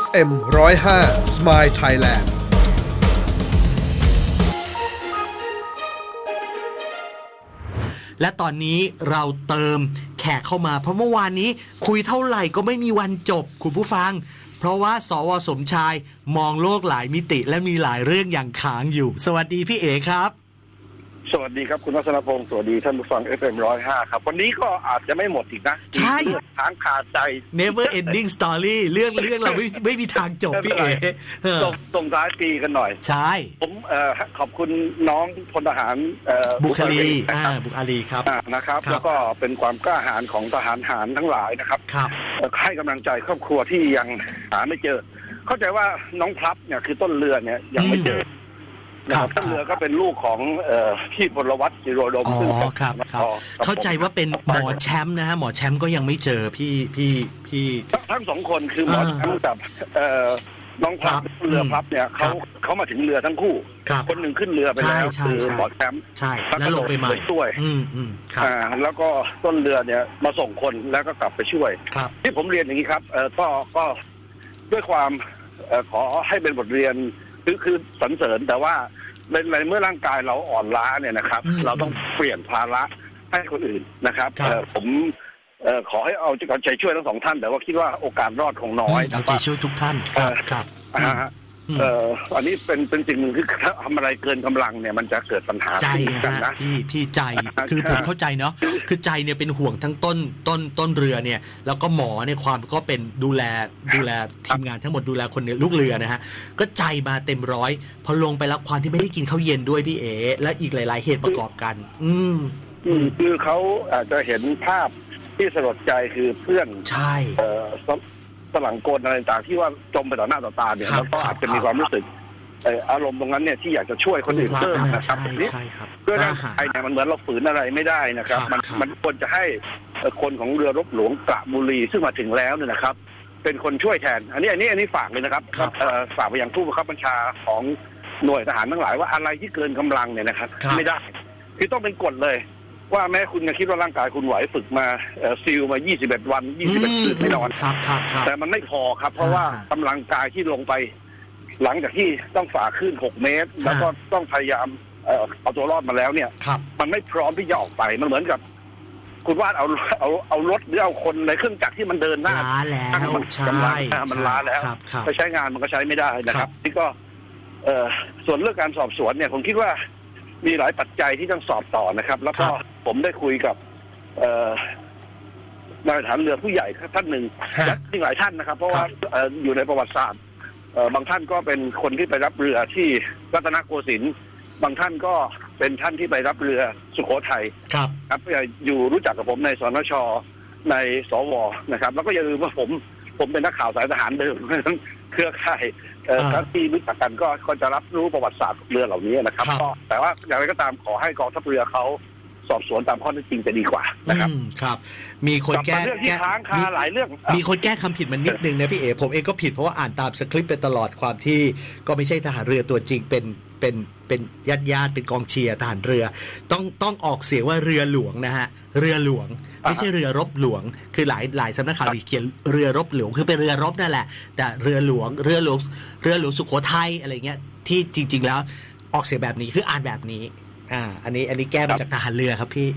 FM 105 Smile Thailand และตอนนี้เราเติมแขกเข้ามา เพราะเมื่อวานนี้คุยเท่าไหร่ก็ไม่มีวันจบคุณผู้ฟัง เพราะว่าสวสมชายมองโลกหลายมิติและมีหลายเรื่องอย่างค้างอยู่ สวัสดีพี่เอครับ สวัสดีครับคุณวัฒนพงศ์สวัสดีท่านผู้ฟัง FM ร้อยห้าครับ วันนี้ก็อาจจะไม่หมดอีกนะใช่มีเรื่องค้างคาใจ Never ending story เรื่องเรื่องเราไม่ไม่มีทางจบพี่เอเออส่งส่งท้ายปีกันหน่อย ใช่ ผมเอ่อขอบคุณน้องพลทหารเอ่อบุคลีนะอ่าครับบุคลีครับอ่านะครับครับ แล้วก็เป็นความกล้าหาญของทหารหารทั้งหลายนะครับครับเอ่อให้กำลังใจครอบครัวที่ยังหาไม่เจอ เข้าใจว่าน้องพลับเนี่ยคือต้นเรือเนี่ยยังไม่เจอนะ คครัรับบต้นเรือก็เป็นลูกของเอ่อพี่พลวัตจิโรดมอ๋อซึ่งเป็นครับครับอ๋อครับ เข้าใจว่าเป็นหมอแชมป์นะฮะหมอแชมป์ก็ยังไม่เจอพี่พี่พี่ ทั้งสองคนคือหมออ่าแชมป์กับเอ่อน้องพลับครับเรืออืมพลับเนี่ยเขาครับเขามาถึงเรือทั้งคู่ ครับ คนหนึ่งขึ้นเรือไปแล้วใช่ใช่คือใช่ หมอแชมป์ ใช่แล้วลงไปใหม่ช่วย อืมอืมครับอ่าแล้วก็ต้นเรือเนี่ยมาส่งคนแล้วก็กลับไปช่วย ครับ ที่ผมเรียนอย่างนี้ครับเออก็ก็ด้วยความเอ่อขอให้เป็นบทเรียน คือคือสรรเสริญแต่ว่าในในเมื่อร่างกายเราอ่อนล้าเนี่ยนะครับ อืมเราต้องเปลี่ยนภาระให้คนอื่นนะครับครับ เอ่อผมเอ่อขอให้เอาใจช่วยทั้งสองท่าน แต่ว่าคิดว่าโอกาสรอดคงน้อยมเอานะใจว่าช่วยทุกท่านครับครับ อ่าฮะอืม เอ่ออันนี้เป็นเป็นสิ่งหนึ่งคือถ้าทำอะไรเกินกำลังเนี่ยมันจะเกิดปัญหาใจขึ้นกันฮะนะพี่พี่ใจอ่าคือใช่ผมเข้าใจเนาะคือใจเนี่ยเป็นห่วงทั้งต้นต้นต้นเรือเนี่ย แล้วก็หมอเนี่ยความก็เป็นดูแลดูแลทีมงานทั้งหมดดูแลคนในลูกเรือนะฮะก็ใจมาเต็มร้อยพอลงไปแล้วความที่ไม่ได้กินข้าวเย็นด้วยพี่เอและอีกหลาย ๆ เหตุประกอบกัน อืมอืมคือเขาอาจจะเห็นภาพที่สลดใจคือเพื่อนใช่ เอ่อสสลังโกนอะไรต่างๆที่ว่าจมไปต่อหน้าต่อตาเนี่ยครับแล้วก็ครับอาจจะมีความรู้สึกเอ่ออารมณ์ตรงนั้นเนี่ยที่อยากจะช่วยคนอื่นเพิ่มนะครับใช่นี่ใช่ครับด้วยกร่าล้างหาญกายเนี่ยมันเหมือนเราฝืนอะไรไม่ได้นะครับ ครับมันครับ มันควรจะให้เอ่อคนของเรือรบหลวงกระบุรีซึ่งมาถึงแล้วเนี่ยนะครับ เป็นคนช่วยแทน อันนี้อันนี้อันนี้ฝากเลยนะครับครับ เอ่อฝากไปยังผู้บังคับบัญชาของหน่วยทหารทั้งหลายว่าอะไรที่เกินกำลังเนี่ยนะครับ ครับ ไม่ได้คือต้องเป็นกฎเลย ว่าแม้คุณจะคิดว่าร่างกายคุณไหวฝึกมาเอ่อซิลมา 21 วัน 21คืนไม่นอนครับครับครับแต่มันไม่พอครับ เพราะว่าอ่ากำลังกายที่ลงไป หลังจากที่ต้องฝ่าขึ้น 6 เมตร แล้วก็ต้องพยายามเอ่อเอาตัวรอดมาแล้วเนี่ยครับมันไม่พร้อมที่จะออกไปมันเหมือนกับ คุณวาดเอาเอาเอารถหรือเอาคนในเครื่องจักรที่มันเดินหน้าล้าแล้วมันใช่กำลังอ่ามันล้าแล้วครับครับไปใช้งานมันก็ใช้ไม่ได้นะคครัรับบนี่ก็เอ่อส่วนเรื่องการสอบสวนเนี่ยผมคิดว่า มีหลายปัจจัยที่ต้องสอบต่อนะครับ แล้วก็ผมได้คุยกับเอ่อนายทหารเรือผู้ใหญ่ท่านหนึ่งฮะและที่หลายท่านนะครับ เพราะครัว่าบเอ่ออยู่ในประวัติศาสตร์เอ่อบางท่านก็เป็นคนที่ไปรับเรือที่รัตนโกสินทร์บางท่านก็เป็นท่านที่ไปรับเรือสุโขทัยครับครับอยู่รู้จักกับผมในสนชในสวนะครับ แล้วก็อย่าลืมว่าผมผมเป็นนักข่าวสายทหารเดิมเพราะฉะนั้นเครือข่าย เอ่ออ่าทั้งที่รู้จักกันก็ก็จะรับรู้ประวัติศาสตร์เรือเหล่านี้นะครับครับ ก็แต่ว่าอย่างไรก็ตามขอให้กองทัพเรือเขาสอบสวนตามข้อเท็จจริงจะดีกว่านะครับอืมครับ มีคนกลับแก้มาเรื่องที่แก้ค้างคามีหลายเรื่องมีคนแก้คำผิดมันนิดนึงนะพี่เอ๋ผมเองก็ผิดเพราะว่าอ่านตามสคริปต์ไปตลอดความที่ก็ไม่ใช่ทหารเรือตัวจริงเป็น เป็นเป็นญาติญาติๆเป็นกองเชียร์ทหารเรือ ต้องต้องออกเสียงว่าเรือหลวงนะฮะเรือหลวง ไม่ใช่เรือรบหลวง คือหลายหลายสำนักข่าวเขียนเรือรบหลวงคือเป็นเรือรบนั่นแหละ แต่เรือหลวงเรือหลวงเรือหลวงสุโขทัยอะไรเงี้ยที่จริง ๆ แล้วออกเสียงแบบนี้คืออ่านแบบนี้อ่า อันนี้อันนี้แก้มาจากทหารเรือครับพี่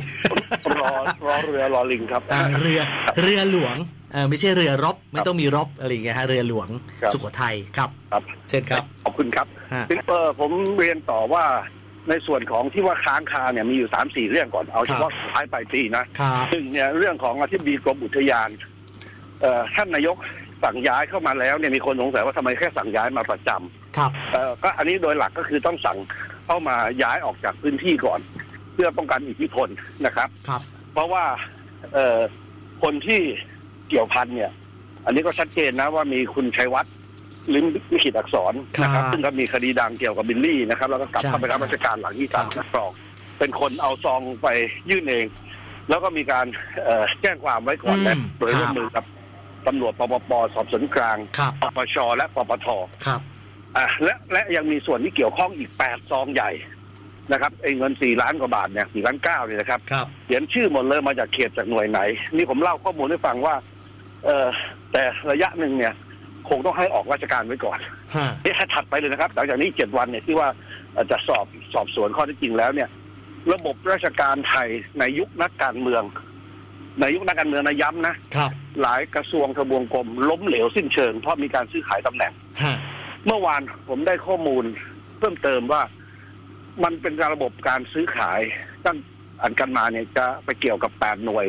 รอรอเรือรอลิงครับอ่าเรือเรือหลวงเออไม่ใช่เรือรบไม่ต้องมีรบอะไรอย่างเงี้ยฮะเรือหลวงครับสุโขทัยครับครับ เช่นครับขอบ คุณครับฮะเออผมเรียนต่อว่าในส่วนของที่ว่าค้างคาเนี่ยมีอยู่สามสี่เรื่องก่อนเอาเฉพาะท้ายปลายปีนะครับหนึ่งเนี่ยเรื่องของอธิบดีกรมอุทยานเอ่อท่านนายกสั่งย้ายเข้ามาแล้วเนี่ยมีคนสงสัยว่าทำไมแค่สั่งย้ายมาประจำครับเอ่อก็อันนี้โดยหลักก็คือต้องสั่งเข้ามาย้ายออกจากพื้นที่ก่อน เพื่อป้องกันอิทธิพลนะครับครับ เพราะว่าเอ่อคนที่เกี่ยวพันเนี่ย อันนี้ก็ชัดเจนนะว่ามีคุณชัยวัฒน์ ลิ้มลิขิตอักษรนะครับครับซึ่งก็มีคดีดังเกี่ยวกับบิลลี่นะครับแล้วก็กลับใช่เข้าไปรับใช่ราชการหลังที่สามครับนักรอง เป็นคนเอาซองไปยื่นเอง แล้วก็มีการเอ่อแจ้งความไว้ก่อนและโดยร่วมมือกับตำรวจปปปสอบสวนกลางครับปปชและปปทครับอะและและยังมีส่วนที่เกี่ยวข้องอีกแปดซองใหญ่นะครับไอ้เงินสี่ล้านกว่าบาทเนี่ยสี่ล้านเก้าเนี่ยนะครับครับเขียนชื่อหมดเลยมาจากเขตจากหน่วยไหน นี่ผมเล่าข้อมูลให้ฟังว่า เออแต่ระยะหนึ่งเนี่ย คงต้องให้ออกราชการไว้ก่อนฮะนี่ถัดไปเลยนะครับ หลังจากนี้เจ็ดวันเนี่ยที่ว่าเอ่อจะสอบสอบสวนข้อเท็จจริงแล้วเนี่ย ระบบราชการไทยในยุคนักการเมือง ในยุคนักการเมืองนะย้ำนะครับ หลายกระทรวงทบวงกรมล้มเหลวสิ้นเชิงเพราะมีการซื้อขายตำแหน่ง ฮะเมื่อวานผมได้ข้อมูลเพิ่มเติมว่ามันเป็นการระบบการซื้อขายตั้งอันกันมาเนี่ยจะไปเกี่ยวกับแปดหน่วย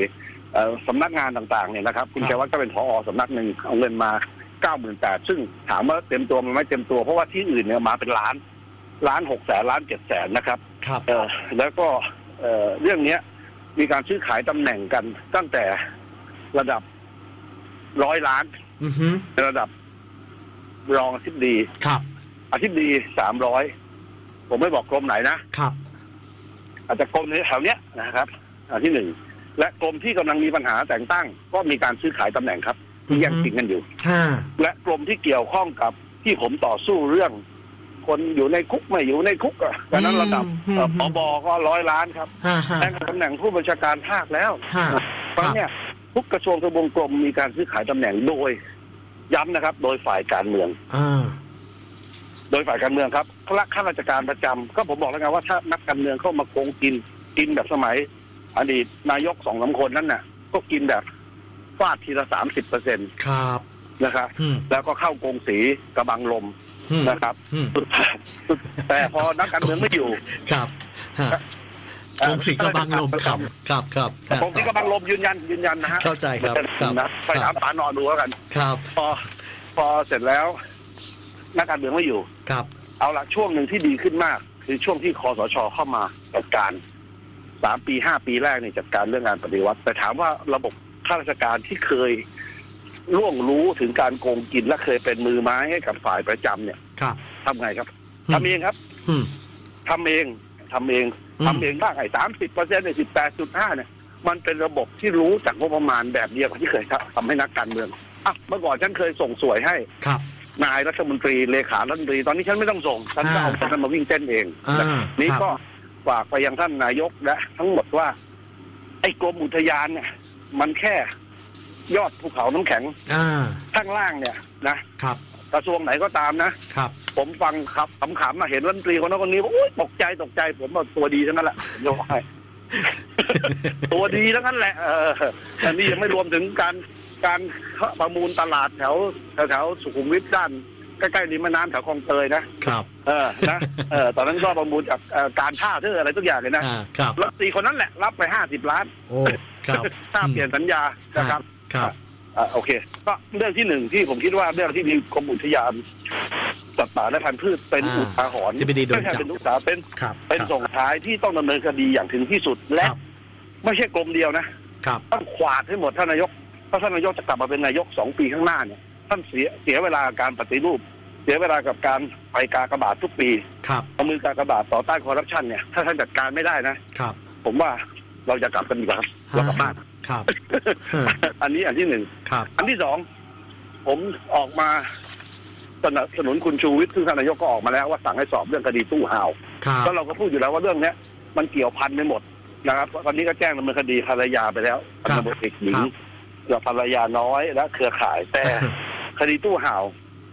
เอ่อสำนักงานต่างๆเนี่ยนะครับ คุณชัยวัฒน์ก็เป็นผอสำนักหนึ่งเอาเงินมา เก้าหมื่นแปดซึ่งถามว่าเต็มตัวมันไม่เต็มตัว เพราะว่าที่อื่นเนี่ยมาเป็นล้านล้านหกแสนล้านเจ็ดแสนนะครับครับเออแล้วก็เอ่อเรื่องเนี้ย มีการซื้อขายตำแหน่งกันตั้งแต่ระดับร้อยล้านอือฮึระดับรองอธิบดีครับอธิบดีสามร้อยผมไม่บอกกรมไหนนะครับ อาจจะกรมในแถวเนี้ยนะครับอันที่หนึ่งและกรมที่กำลังมีปัญหาแต่งตั้ง ก็มีการซื้อขายตำแหน่งครับ ที่แย่งชิงกันอยู่ห้าและกรมที่เกี่ยวข้องกับที่ผมต่อสู้เรื่อง คนอยู่ในคุกไม่อยู่ในคุกอะดังนั้นระดับเอ่อปบก็ร้อยล้านครับห้าห้าแต่งตำแหน่งผู้บัญชาการภาคแล้วห้าเพราะเนี่ยทุกกระทรวงทบวงกรมมีการซื้อขายตำแหน่งโดย ย้ำนะครับ โดยฝ่ายการเมือง อ่า โดยฝ่ายการเมืองครับข้าข้าราชการประจำก็ผมบอกแล้วไงว่าถ้านักการเมืองเข้ามาโกงกินกินแบบสมัย อดีตนายกสองสามคนนั้นน่ะ ก็กินแบบ ฟาดทีละสามสิบเปอร์เซ็นต์ครับนะครับอืม แล้วก็เข้ากงสีกระบังลมอืมนะครับอืมสุดท้ายสุดแต่พอนักการเมืองไม่อยู่ครับฮะกงสีกระบังลมครับครับครับฮะกงสีกระบังลมยืนยันยืนยันนะฮะเข้าใจครับครับ นะไปถามปานอดูแล้วกัน ครับพอพอเสร็จแล้ว นักการเมืองไม่อยู่ ครับ เอาละช่วงหนึ่งที่ดีขึ้นมาก คือช่วงที่คอสชเข้ามาจัดการสามปีห้าปีแรกเนี่ยจัดการเรื่องงานปฏิวัติ แต่ถามว่าระบบ ข้าราชการที่เคยล่วงรู้ถึงการโกงกินและเคยเป็นมือไม้ให้กับฝ่ายประจำเนี่ยครับทำไงครับอืมทำเองครับ อืมทำเองทำเองอืมทำเองบ้างไอ้สามสิบเปอร์เซ็นต์ไอ้สิบแปดจุดห้าเนี่ย มันเป็นระบบที่รู้จากงบประมาณแบบเดียวกับที่เคยทำให้นักการเมืองอะเมื่อก่อนฉันเคยส่งสวยให้ครับนายรัฐมนตรีเลขารัฐมนตรีตอนนี้ฉันไม่ต้องส่งฉันก็เอาอ่าฉันมาวิ่งเต้นเองอ่านะครับนี่ครับก็ฝากไปยังท่านนายกและทั้งหมดว่า ไอ้กรมอุทยานเนี่ย มันแค่ยอดภูเขาน้ำแข็งอ่าข้างล่างเนี่ยนะครับ กระทรวงไหนก็ตามนะ ครับ ผมฟังครับขำๆมาเห็นรัฐมนตรีคนนั้นคนนี้โอ้ยตกใจตกใจผมบอกตัวดีทั้งนั้นแหละผมยกให้ ตัวดีทั้งนั้นแหละ เอออันนี้ยังไม่รวมถึงการการประมูลตลาดแถวแถวๆสุขุมวิทด้านใกล้ๆริมแม่น้ำแถวคลองเตยนะครับ เออนะเออตอนนั้นก็ประมูลจากเอ่อการท่าเรืออะไรทุกอย่างเลยนะอ่า ครับ รัฐมนตรีคนนั้นแหละรับไปห้าสิบล้าน โอ้ ครับถ้าเปลี่ยนสัญญานะครับครับอ่าโอเค ก็เรื่องที่หนึ่งที่ผมคิดว่าเรื่องที่มีกรมอุทยานสัตว์ป่าและพันธุ์พืชเป็นอ่าอุทาหรณ์ที่ไม่ได้โดนไม่ใช่จับเป็นอุทาหรณ์เป็นครับเป็นครับส่งท้ายที่ต้องดำเนินคดีอย่างถึงที่สุดและครับไม่ใช่กรมเดียวนะครับต้องขวาดให้หมดท่านนายกถ้าท่านนายกจะกลับมาเป็นนายกสองปีข้างหน้าเนี่ยท่านเสียเสียเวลาการปฏิรูป เสียเวลากับการไปกากบาททุกปีครับเอามือกากบาทต่อต้านคอร์รัปชันเนี่ยถ้าท่านจัดการไม่ได้นะ ครับ ผมว่า เราจะกลับกันดีกว่าครับเรากลับบ้านครับ อันนี้อันที่หนึ่งครับ อันที่สองผมออกมาสนับสนุนคุณชูวิทย์ซึ่งท่านนายกก็ออกมาแล้วว่าสั่งให้สอบเรื่องคดีตู้ห่าวครับแล้วเราก็พูดอยู่แล้วว่าเรื่องเนี้ย มันเกี่ยวพันไปหมดนะครับตอนนี้ก็แจ้งดำเนินคดีภรรยาไปแล้วพันตำรวจเอกหญิงกับภรรยาน้อยและเครือข่าย แต่คดีตู้ห่าว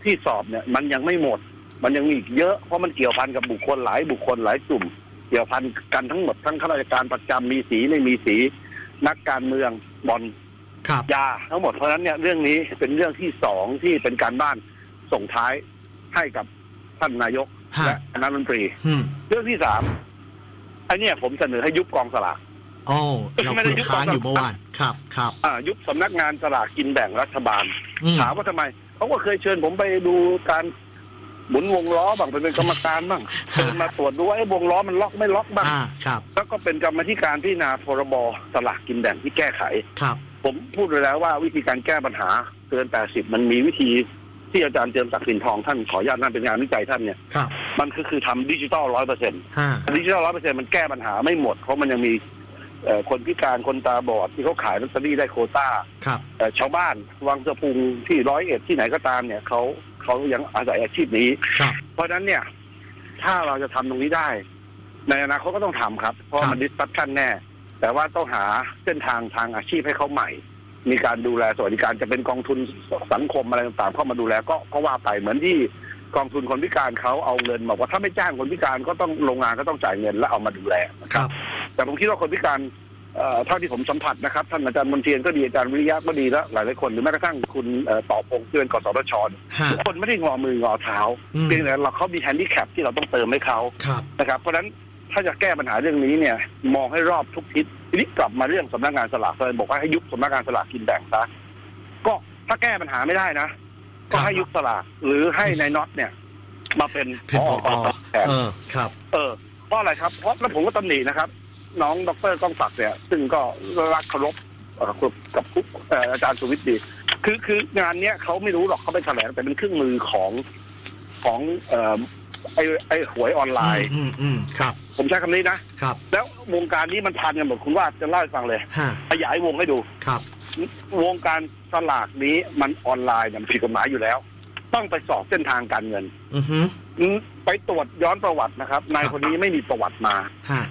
ที่สอบเนี่ย มันยังไม่หมด มันยังมีอีกเยอะเพราะมันเกี่ยวพันกับบุคคลหลายบุคคลหลายกลุ่ม เกี่ยวพันกันทั้งหมดทั้งข้าราชการประจำมีสีไม่มีสีนักการเมืองบอลครับยาทั้งหมดเพราะฉะนั้นเนี่ยเรื่องนี้เป็นเรื่องที่สองที่เป็นการบ้านส่งท้ายให้กับท่านนายกฮะและคณะรัฐมนตรีอืมเรื่องที่สามไอ้เนี่ยผมเสนอให้ยุบกองสลากโอ้เราไม่ได้คุยยุบค้างกองอยู่เมื่อวานครับครับอ่ายุบสำนักงานสลากกินแบ่งรัฐบาลอืมถามว่าทำไมเขาก็เคยเชิญผมไปดูการ หมุนวงล้อบ้างไปเป็นกรรมการบ้างเชิญมาตรวจดูว่าไอ้วงล้อมันล็อกไม่ล็อกบ้างอ่าครับ แล้วก็เป็นกรรมธิการพิจารณาพรบสลากกินแบ่งที่แก้ไข ครับ ผมพูดไปแล้วว่าวิธีการแก้ปัญหาเกิน 80 มันมีวิธีที่อาจารย์เจิมศักดิ์สินทองท่านขออนุญาตนั่นเป็นงานวิจัยท่านเนี่ย ครับมันคือคือทำดิจิทัลร้อยเปอร์เซ็นต์ห้าดิจิทัลร้อยเปอร์เซ็นต์มันแก้ปัญหาไม่หมด เพราะมันยังมีเอ่อคนพิการคนตาบอดที่เขาขายลอตเตอรี่ได้โควต้า ครับ เอ่อชาวบ้านวังสะพุงที่ร้อยเอ็ดที่ไหนก็ตามเนี่ยเขา เขายังอาศัยอาชีพนี้ครับเพราะฉะนั้นเนี่ย ถ้าเราจะทำตรงนี้ได้ ในอนาคตก็ต้องทำครับ เพราะครับมันดิสตัทชันแน่ แต่ว่าต้องหาเส้นทางทางอาชีพให้เขาใหม่ มีการดูแลสวัสดิการจะเป็นกองทุนสังคมอะไรต่างๆเข้ามาดูแลก็ก็ว่าไปเหมือนที่กองทุนคนพิการเขาเอาเงินบอกว่าถ้าไม่จ้างคนพิการก็ต้องโรงงานก็ต้องจ่ายเงินแล้วเอามาดูแลนะคครับรับ แต่ผมคิดว่าคนพิการ เอ่อเท่าที่ผมสัมผัสนะครับท่านอาจารย์มนเทียนก็ดีอาจารย์วิริยะก็ดีแล้วหลายๆคนหรือแม้กระทั่งคุณเอ่อต่อพงษ์ที่เป็นกสทชเนี่ยฮะทุกคนไม่ได้งอมืองอเท้าอืมเพียงแต่เราเขามีแฮนดิแคปที่เราต้องเติมให้เขาครับนะครับ เพราะฉะนั้นถ้าจะแก้ปัญหาเรื่องนี้เนี่ย มองให้รอบทุกทิศทีนี้กลับมาเรื่องสำนักงานสลากเลยบอกว่าให้ยุบสำนักงานสลากกินแบ่งซะก็ถ้าแก้ปัญหาไม่ได้นะ ก็ให้ยุบสลากหรือให้นายน็อตเนี่ย มาเป็นเป็นผอแทนเออครับ เออเพราะอะไรครับเพราะแล้วผมก็ตำหนินะครับ น้องดรก้องศักดิ์เนี่ยซึ่งก็รักเคารพเอ่อกับผู้เอ่ออาจารย์สุวิทย์ดี คือคืองานเนี้ยเขาไม่รู้หรอกเขาไปแถลงแต่เป็นเครื่องมือของของเอ่อไอ้ไอ้หวยออนไลน์ อืมอืมครับผมใช้คำนี้นะ ครับแล้ววงการนี้มันพันกันหมดคุณว่าจะเล่าให้ฟังเลย ฮะขยายวงให้ดู ครับ วงการสลากนี้มันออนไลน์เนี่ยมันผิดกฎหมายอยู่แล้ว ต้องไปสอบเส้นทางการเงินอือฮึอืมไปตรวจย้อนประวัตินะครับนายครับคนนี้ไม่มีประวัติมา ฮะ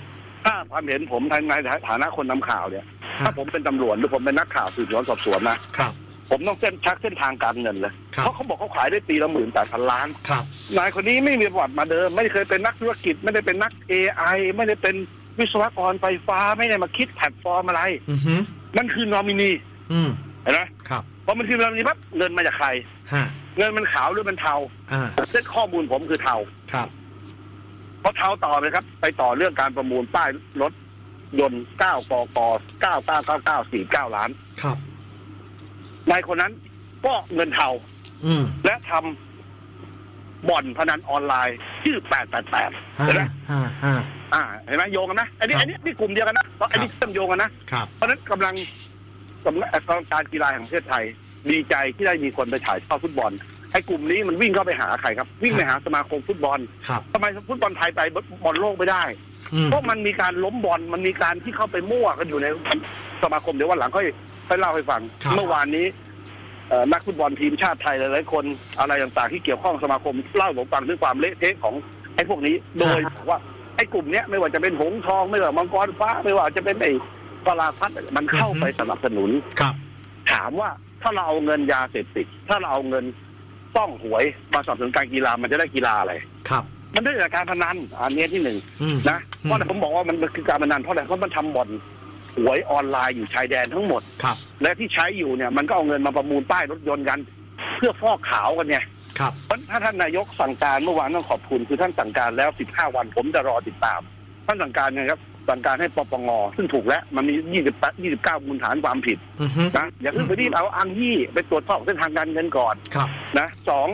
ถ้าความเห็นผมในฐานะคนนำข่าวเนี่ยฮะถ้าผมเป็นตำรวจหรือผมเป็นนักข่าวสืบสวนสอบสวนนะครับผมต้องเส้นชักเส้นทางการเงินเลยครับเพราะเขาบอกเขาขายได้ปีละหมื่นแปดพันล้านครับนายคนนี้ไม่มีประวัติมาเดิม ไม่เคยเป็นนักธุรกิจ ไม่ได้เป็นนัก AI ไม่ได้เป็นวิศวกรไฟฟ้าไม่ได้มาคิดแพลตฟอร์มอะไรอือฮึมันคือนอมินีอืมเห็นไหมครับพอมันคือนอมินีปั๊บเงินมาจากใครฮะเงินมันขาวหรือมันเทาอ่าเส้นข้อมูลผมคือเทาครับเพราะเทาต่อเลยครับ ไปต่อเรื่องการประมูลป้ายรถยนต์9กก9999949 ล้านครับนายคนนั้นก็เงินเทาอืมและทำบ่อนพนันออนไลน์ชื่อ 888ฮะเห็นไหมฮะฮะอ่าเห็นไหมโยงกันนะอันนี้ครับ อันนี้นี่กลุ่มเดียวกันนะเพราะอันนี้ครับเชื่อมโยงกันนะ ครับ เพราะฉะนั้นกำลังกำลังกำลังการกีฬาแห่งประเทศไทย ดีใจที่ได้มีคนไปถ่ายทอดฟุตบอล ไอ้กลุ่มนี้มันวิ่งเข้าไปหาใครครับ วิ่งไปหาสมาคมฟุตบอลครับทำไมฟุตบอลไทยไปบอลโลกไม่ได้อืมเพราะมันมีการล้มบอลมันมีการที่เข้าไปมั่วกันอยู่ในสมาคมเดี๋ยววันหลังค่อยค่อยเล่าให้ฟังครับเมื่อวานนี้เอ่อนักฟุตบอลทีมชาติไทยหลายๆคนอะไรต่างๆที่เกี่ยวข้องสมาคมเล่าให้ผมฟังถึงความเละเทะของไอ้พวกนี้โดยบอกว่าไอ้กลุ่มเนี้ยไม่ว่าจะเป็นหงส์ทองไม่ว่ามังกรฟ้าไม่ว่าจะเป็นไอ้ปลาพัดมันเข้าไปสนับสนุนครับ ถามว่าถ้าเราเอาเงินยาเสพติด ถ้าเราเอาเงิน ต้องหวยมาสนับสนุนการกีฬามันจะได้กีฬาอะไรครับ มันได้จากการพนันอันเนี้ยที่หนึ่งอืมนะเพราะอะไรผมบอกว่ามันคือการพนันเพราะอะไรเพราะมันทำบ่อนหวยออนไลน์อยู่ชายแดนทั้งหมด ครับและที่ใช้อยู่เนี่ยมันก็เอาเงินมาประมูลป้ายรถยนต์กัน เพื่อฟอกขาวกันไงครับเพราะถ้าท่านนายกสั่งการเมื่อวานต้องขอบคุณคือท่านสั่งการแล้ว 15 วันผมจะรอติดตาม ท่านสั่งการไงครับ สั่งการให้ปปงซึ่งถูกแล้ว มันมี 28 29มูลฐานความผิดอือฮึนะอย่าเพิ่งไปรีบเอาอ้างยี่ไปตรวจสอบเส้นทางการเงินก่อนครับนะสอง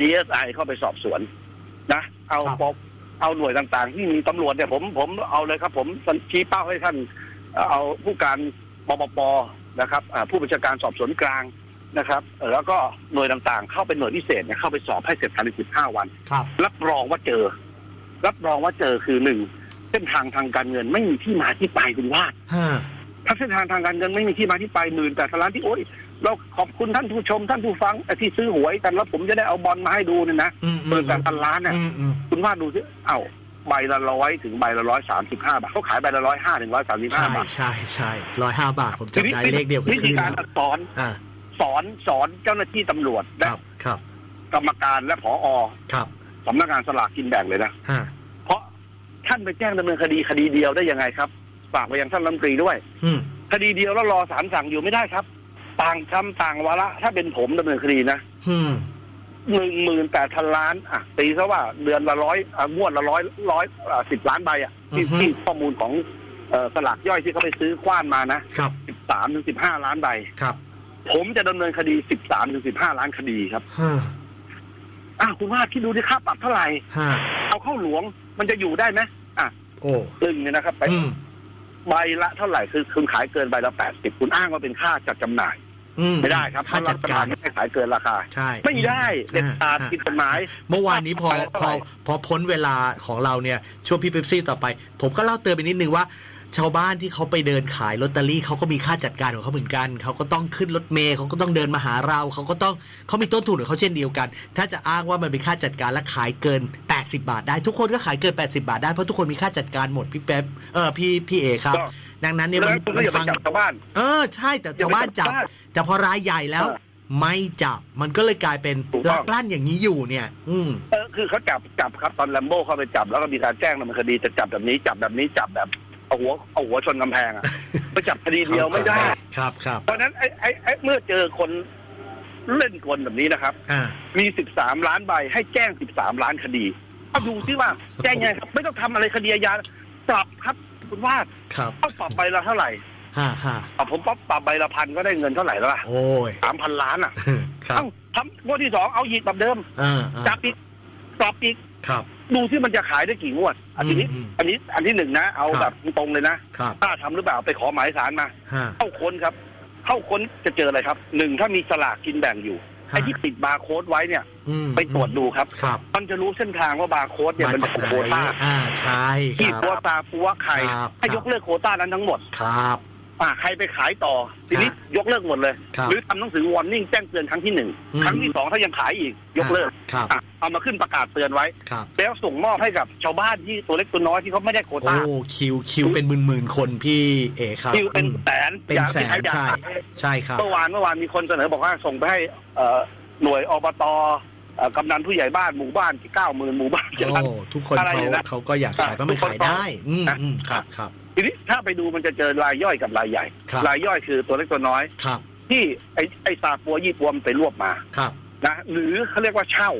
DSI เข้าไปสอบสวน นะ เอาครับปเอาหน่วยต่างๆ ที่มีตำรวจเนี่ยผมผมเอาเลยครับ ผมชี้เป้าให้ท่าน เอ่อเอาผู้การปปปนะครับอ่าผู้บัญชาการสอบสวนกลางนะครับเอ่อแล้วก็หน่วยต่างๆ เข้าเป็นหน่วยพิเศษเนี่ยเข้าไปสอบให้เสร็จภายใน 15 วันครับรับรองว่าเจอ รับรองว่าเจอคือหนึ่ง เส้นทางทางการเงินไม่มีที่มาที่ไปคุณว่าฮะถ้าเส้นทางทางการเงินไม่มีที่มาที่ไปหมื่นแต่ล้านที่โอ๊ยเราขอบคุณท่านผู้ชมท่านผู้ฟังไอ้ที่ซื้อหวยกันแล้วผมจะได้เอาบอลมาให้ดูเนี่ยนะอืมหมื่นแปดพันล้านเนี่ยอืมอืมคุณว่าดูสิเอ้าใบละร้อยถึงใบละร้อยสามสิบห้าบาทเขาขายใบละร้อยห้าถึงร้อยสามสิบห้าใช่บาทใช่ใช่ร้อยห้าบาทผมจำได้เลขเดียวกับวิธีที่การแล้วสอนอ่าสอนสอนเจ้าหน้าที่ตำรวจคและรับครับ กรรมการและผอครับสำนักงานสลากกินแบ่งเลยนะฮะเพราะ ท่านไปแจ้งดำเนินคดีคดีเดียวได้ยังไงครับฝากไปยังท่านรัฐมนตรีด้วยอืมคดีเดียวแล้วรอศาลสั่งอยู่ไม่ได้ครับ ต่างคำต่างวาระถ้าเป็นผมดำเนินคดีนะอืมหนึ่งหมื่นแปดพันล้านอะตีซะว่าเดือนละร้อยอะงวดละร้อยร้อยสิบล้านใบอะที่ที่ข้อมูลของเอ่อสลากย่อยที่เขาไปซื้อกว้านมานะครับสิบสามถึงสิบห้าล้านใบ ครับผมจะดำเนินคดีสิบสามถึงสิบห้าล้านคดีครับฮะ อ้าวคุณว่าที่ดูที่ค่าปรับเท่าไหร่ ฮะเอาเข้าหลวงมันจะอยู่ได้ไหมอะโอ้ตึงเนี่ยนะครับไปอืมใบละเท่าไหร่คือคุณขายเกินใบละแปดสิบคุณอ้างว่าเป็นค่าจัดจำหน่าย อืมไม่ได้ครับค่าจัดการ เพะรัฐบลไม่ให้ขายเกินราคา ใช่ไม่ได้เด็ดขาดอ่าผิดกฎหมาย เมื่อวานนี้พอค่าพเท่าอไหร่พอพ้นเวลาของเราเนี่ยช่วงพี่เป๊ปซี่ต่อไป ผมก็เล่าเตือนไปนิดนึงว่า ชาวบ้านที่เขาไปเดินขายลอตเตอรี่เขาก็มีค่าจัดการของเขาเหมือนกันเขาก็ต้องขึ้นรถเมล์เขาก็ต้องเดินมาหาเราเขาก็ต้องเขามีต้นทุนของเขาเช่นเดียวกัน ถ้าจะอ้างว่ามันเป็นค่าจัดการและขายเกิน 80 บาทได้ทุกคนก็ขายเกิน 80 บาทได้เพราะทุกคนมีค่าจัดการหมดพี่เป๊ปเออพี่พี่เอครับก็ดังนั้นเนี่ยแล้มัวนคุณก็มันอย่าไปฟังจับชาวบ้าน เออใช่แต่ชาวบ้านจับอย่าไปจับชาวบ้านแต่พอรายใหญ่แล้วเออไม่จับมันก็เลยกลายเป็นถูกต้องลักลั่นอย่างนี้อยู่เนี่ย อืมเออคือเขาจับจับครับตอนแลมโบ้เข้าไปจับแล้วก็มีการแจ้งดำเนินคดีจะจับแบบนี้จับแบบนี้จับแบบ เอาหัวเอาหัวชนกำแพงอะไปจับคดีเดียวไม่ได้ ครับครับเพราะฉะนั้นไอ้ไอ้ไอ้เมื่อเจอคนเล่นกลแบบนี้นะครับ อ่า มี13ล้านใบให้แจ้ง13ล้านคดีเอาดูซิว่าแจ้งยังไงครับไม่ต้องทำอะไรคดีอาญาปรับครับคุณว่าครับต้องปรับใบละเท่าไหร่ฮ่าฮ่าอะผมปรับปรับใบละพันก็ได้เงินเท่าไหร่แล้วล่ะโอ้ย สามพันล้านอะครับเอ้าทำงวดที่สองเอาอีกแบบเดิมอ่าอ่าจับอีกปรับอีกครับ ดูที่มันจะขายได้กี่งวด อันนี้ อืมอันนี้ อันที่หนึ่งนะ เอาครับ แบบตรงๆเลยนะครับกล้าทำหรือเปล่าไปขอหมายสารมาฮ่าเข้าค้นครับ เข้าค้นจะเจออะไรครับหนึ่งถ้ามีสลากกินแบ่งอยู่ไอ้ที่ติดบาร์โค้ดไว้เนี่ย อืมไปตรวจดูครับ ครับมันจะรู้เส้นทางว่าบาร์โค้ดเนี่ยมามันจากเป็นไหนโควต้าอ่าใช่คที่รับตัวตาปัวใครครับ ให้ยกเลิกโควต้านั้นทั้งหมด ครับ อ่าใครไปขายต่อ ทีนี้ฮะยกเลิกหมดเลย ครับหรือทำหนังสือวอร์นิ่งแจ้งเตือนครั้งที่หนึ่งอืม ครั้งที่สองถ้ายังขายอีก ยกเลิกครับอะเอามาขึ้นประกาศเตือนไว้ ครับ แล้วส่งมอบให้กับชาวบ้านที่ตัวเล็กตัวน้อยที่เขาไม่ได้โควโอ้ ต้าคิวคิวเป็นหมื่นหมื่นๆคนพี่เอครับคิวเป็นอืมแสนเป็นแสนอยากให้ใช่ขายใช่ครับ เมื่อวานเมื่อวานมีคนเสนอบอกว่าส่งไปให้เอ่อหน่วยอบตเอ่อกำนันผู้ใหญ่บ้านหมู่บ้านที่เก้าหมื่นหมู่บ้านโอ้ ทุกคนอะไรเขาเนี่ยนะเขาก็อยากขายเพราะมันขายได้ อืมนะอืมครับครับ ทีนี้ถ้าไปดูมันจะเจอรายย่อยกับรายใหญ่ ครับ รายย่อยคือตัวเล็กตัวน้อย ครับ ที่ไอ้ไอ้ซาปัวยี่ปัวมันไปรวบมาครับ นะหรือเขาเรียกว่าเช่า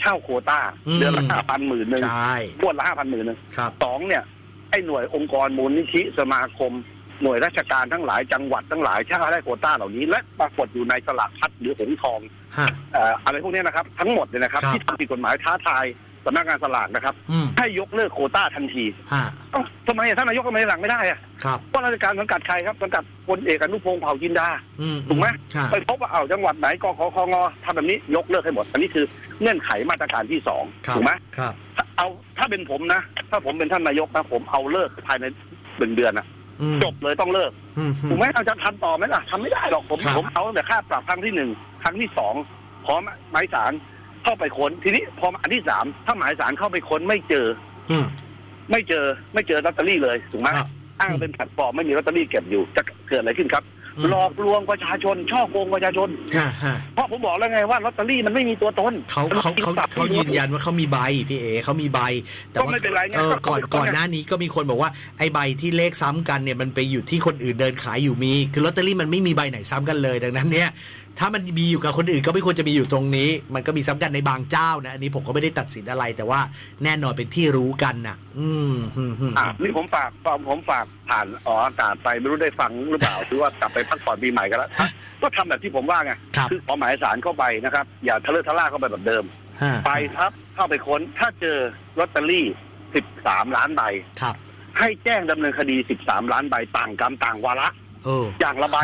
เช่าโควต้า อืม เดือนละห้าพันหมื่นหนึ่งใช่บวดละห้าพันหมื่นหนึ่งครับ สองเนี่ยไอ้หน่วยองค์กรมูลนิธิสมาคม หน่วยราชการทั้งหลายจังหวัดทั้งหลายเช่าได้โควต้าเหล่านี้ และปรากฏอยู่ในสลากพัดหรือหงส์ทองฮะ เอ่ออะไรพวกเนี้ยนะครับ ทั้งหมดเนี่ยนะครับ ครับ ที่ทำผิดกฎหมายท้าทาย สำนักงานสลากนะครับ อืมให้ยกเลิกโควต้าทันทีฮะเอ้าทำไมอะท่านนายกทำไมหลังไม่ได้อะครับเพราะราชการสังกัดใครครับสังกัดพลเอกอนุพงศ์เผ่าจินดา อืมถูกไหม ฮะไปพบว่าเอาจังหวัดไหนกขคงทำแบบนี้ยกเลิกให้หมด อันนี้คือเงื่อนไขมาตรการที่สองครับถูกไหมครับ ถ้าเอาถ้าเป็นผมนะ ถ้าผมเป็นท่านนายกนะผมเอาเลิกภายในหนึ่งเดือนนะอืมจบเลยต้องเลิกอืม ถูกไหมเอาจะทำต่อไหมล่ะทำไม่ได้หรอกผมครับ ผมเอาแต่ค่าปรับครั้งที่หนึ่งครั้งที่สองขอหมายสาร เข้าไปค้นทีนี้พออันที่สามถ้าหมายสารเข้าไปค้นไม่เจอ อืม ไม่เจอไม่เจอลอตเตอรี่เลยถูกไหมครับอ้างเป็นแพลตฟอร์มไม่มีลอตเตอรี่เก็บอยู่จะเกิดอะไรขึ้นครับ อืม หลอกลวงประชาชน ช่อโกงประชาชน ฮะฮะเพราะผมบอกแล้วไงว่าลอตเตอรี่มันไม่มีตัวตนเขาเขาเขาเขายืนยันว่าเขามีใบพี่เอเขามีใบ แต่ก็ว่าไม่เป็นไรไงเออก่อนก็ก่อนหน้านี้ก็มีคนบอกว่าไอ้ใบที่เลขซ้ำกันเนี่ยมันไปอยู่ที่คนอื่นเดินขายอยู่มี คือลอตเตอรี่มันไม่มีใบไหนซ้ำกันเลยดังนั้นเนี่ย ถ้ามันมีอยู่กับคนอื่นก็ไม่ควรจะมีอยู่ตรงนี้ มันก็มีซ้ำกันในบางเจ้านะอันนี้ผมก็ไม่ได้ตัดสินอะไร แต่ว่าแน่นอนเป็นที่รู้กันน่ะอืมอืมอืมอะนี่ผมฝากผมฝากผ่านออกอากาศไปไม่รู้ได้ฟังหรือเปล่าหรือว่ากลับไปพักผ่อนปีใหม่กันแล้วก็ทำแบบที่ผมว่าไงครับคือขอหมายสารเข้าไปนะครับ อย่าทะเลอะทะล่าเข้าไปแบบเดิม ฮะไปครับเข้าไปค้นถ้าเจอลอตเตอรี่ 13 ล้านใบ ครับ ให้แจ้งดำเนินคดี 13 ล้านใบต่างกรรมต่างวาระ เอออย่างละใบ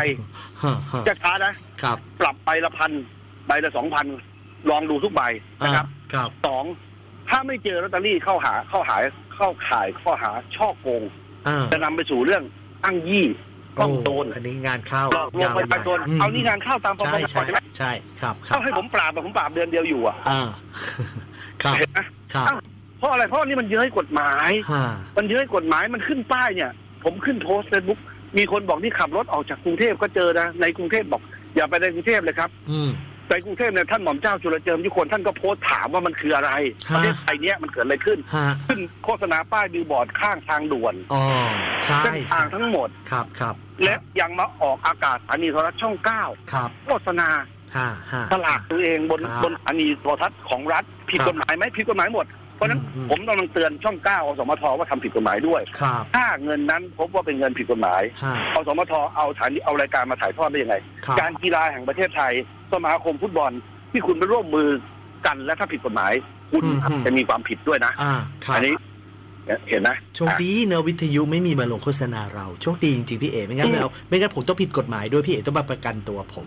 ฮะฮะจะช้านะครับ ปรับใบละพันใบละสองพันลองดูทุกใบนะครับอ่าครับสองถ้าไม่เจอลอตเตอรี่เข้าหาเข้าหายเข้าข่ายข้อหาช่อโกง อ่าจะนำไปสู่เรื่องอ้างยี่ต้องโดนอันนี้งานเข้าหลอกลวงประชาชนมเอานี่งานเข้าตามประมใช่วลกฎใช่หมายใช่ครับครัเขาบให้ผมปราบอะผมปราบเดือนเดียวอยู่อะอ่าครับเห็นไหมครับอ้าวเพราะอะไรเพราะนี่มันเย้ยกฎหมายฮะมันเย้ยกฎหมายมันขึ้นป้ายเนี่ย ผมขึ้นโพสต์เฟซบุ๊กมีคนบอกที่ขับรถออกจากกรุงเทพก็เจอนะในกรุงเทพบอก อย่าไปในกรุงเทพเลยครับ อืม ในกรุงเทพเนี่ยท่านหม่อมเจ้าจุลเจิมยุคนท่านก็โพสต์ถามว่ามันคืออะไรฮะ ประเทศไทยเนี้ยมันเกิดอะไรขึ้น ฮะขึ้นโฆษณาป้ายบิลบอร์ดข้างทางด่วนอ๋อใช่เส้นทางใช่ทั้งหมด ครับครับและยังมาออกอากาศสถานีโทรทัศน์ช่องเก้าครับโฆษณาฮะฮะ สลากตัวเองบนครับบนสถานีโทรทัศน์ของรัฐผิดครับ กฎหมายไหมผิดกฎหมายหมด เพราะฉะนั้นอืม ผมกำลังเตือนช่องเก้าอสมทว่าทำผิดกฎหมายด้วย ครับถ้าเงินนั้นพบว่าเป็นเงินผิดกฎหมายฮะ อสมทเอาฐานนี้เอารายการมาถ่ายทอดได้ยังไง ครับ การกีฬาแห่งประเทศไทย สมาคมฟุตบอลที่คุณไปร่วมมือกันและถ้าผิดกฎหมาย คุณอืมอืมจะมีความผิดด้วยนะ อ่าครับอันนี้ เห็นไหมโชคดีเนอะวิทยุไม่มีมาลงโฆษณาเราโชคดีจริงๆพี่เอ๋ไม่งั้นเราไม่งั้นผมต้องผิดกฎหมายด้วยพี่เอ๋ต้องมาประกันตัวผม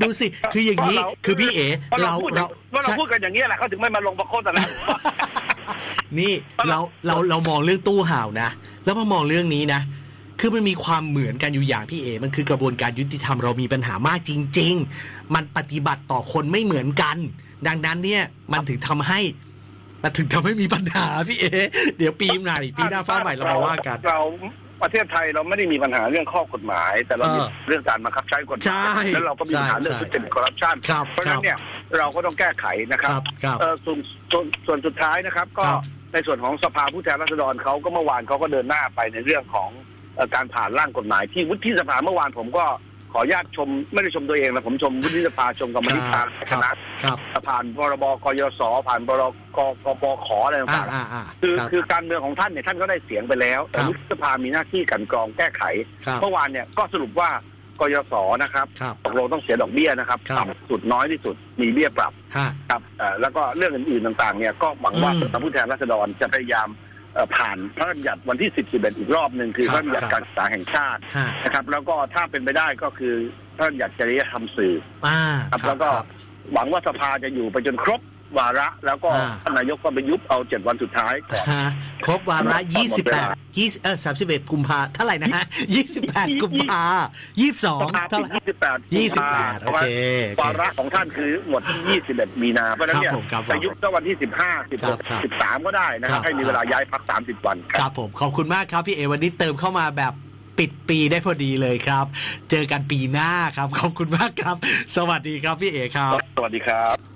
ดูสิ คืออย่างนี้คือพี่เอ๋เพราะเราเราพูดอย่างเพราะเราเราใช่พูดกันอย่างนี้ยแหละเขาถึงไม่มาลงโฆษณานี่เราเราเรามองเรื่องตู้ห่าวนะ แล้วมามองเรื่องนี้นะคือมันมีความเหมือนกันอยู่อย่างพี่เอ มันคือกระบวนการยุติธรรมเรามีปัญหามากจริง ๆ มันปฏิบัติต่อคนไม่เหมือนกัน ดังนั้นเนี่ยมันถึงทำให้ มันถึงทำให้มีปัญหาพี่เอ เดี๋ยวปีใหม่ปีหน้าฟ้าใหม่เรามาว่ากันเราประเทศไทยเราไม่ได้มีปัญหาเรื่องข้อกฎหมาย แต่เรามีเออเรื่องการบังคับใช้กฎหใช่มายแล้วเราก็มีปัญหาใช่เรื่องใช่ทุจริตคอร์รัปชันครับเพราะฉะนั้นครับเนี่ยเราก็ต้องแก้ไขนะคครับรับครับเออส่วนส่วนส่วนสุดท้ายนะครับ ก็ครับในส่วนของสภาผู้แทนราษฎรเขาก็เมื่อวานเขาก็เดินหน้าไปในเรื่องของเอ่อการผ่านร่างกฎหมายที่วุฒิสภาเมื่อวานผมก็ ขออนุญาตชมไม่ได้ชมตัวเองนะผมชมวุฒิสภาชมกรรมธิการครับคณะครับผ่านพรบกยศผ่านพรบกกปขอะไรอ่าต่างอ่าอ่าๆคือรับคือการเมืองของท่านเนี่ยท่านก็ได้เสียงไปแล้วแต่ครับวุฒิสภามีหน้าที่กลันกรองแก้ไขครับเมื่อวานเนี่ยก็สรุปว่ากยศนะครับครับตกลงต้องเสียดอกเบี้ยนะครับครับต่ำสุดน้อยที่สุดมีเบี้ยปรับฮะครับเอ่อแล้วก็เรื่องอื่นๆต่างๆเนี่ยก็หวังว่าอืมสภาผู้แทนราษฎรจะพยายามเอ่อ ผ่านพระราชบัญญัติวันที่ 10 11 อีกรอบหนึ่งคือคพรัระบราชบัญญัติการศึกษาแห่งชาติฮะนะครับ แล้วก็ถ้าเป็นไปได้ก็คือพระราชบัญญัติจริยธรรมสื่ออ่าครับครับแล้วก็ครับหวังว่าสภาจะอยู่ไปจนครบ วาระแล้วก็อ่า ท่านนายกก็ไปยุบเอาเจ็ดวันสุดท้ายก่อน ฮะครบวาระหมดเวลา28 20เออ31 กุมภาเท่าไหร่นะฮะ 28 กุมภาส22ภาเท่าปิไหดร่28 28โอเคโอเควาระของท่านคือหมดที่21มีนาเพราะฉะนั้นเนี่ยครับผมครับผมจะยุบก็วันที่15ครับครับ16 13ก็ได้นะครัครับบ ให้มีเวลาย้ายพัก30วันคครับ รับผมขอบคุณมากครับพี่เอวันนี้เติมเข้ามาแบบปิดปีได้พอดีเลยครับ เจอกันปีหน้าครับ ขอบคุณมากครับ สวัสดีครับพี่เอครับ สวัสดีครับ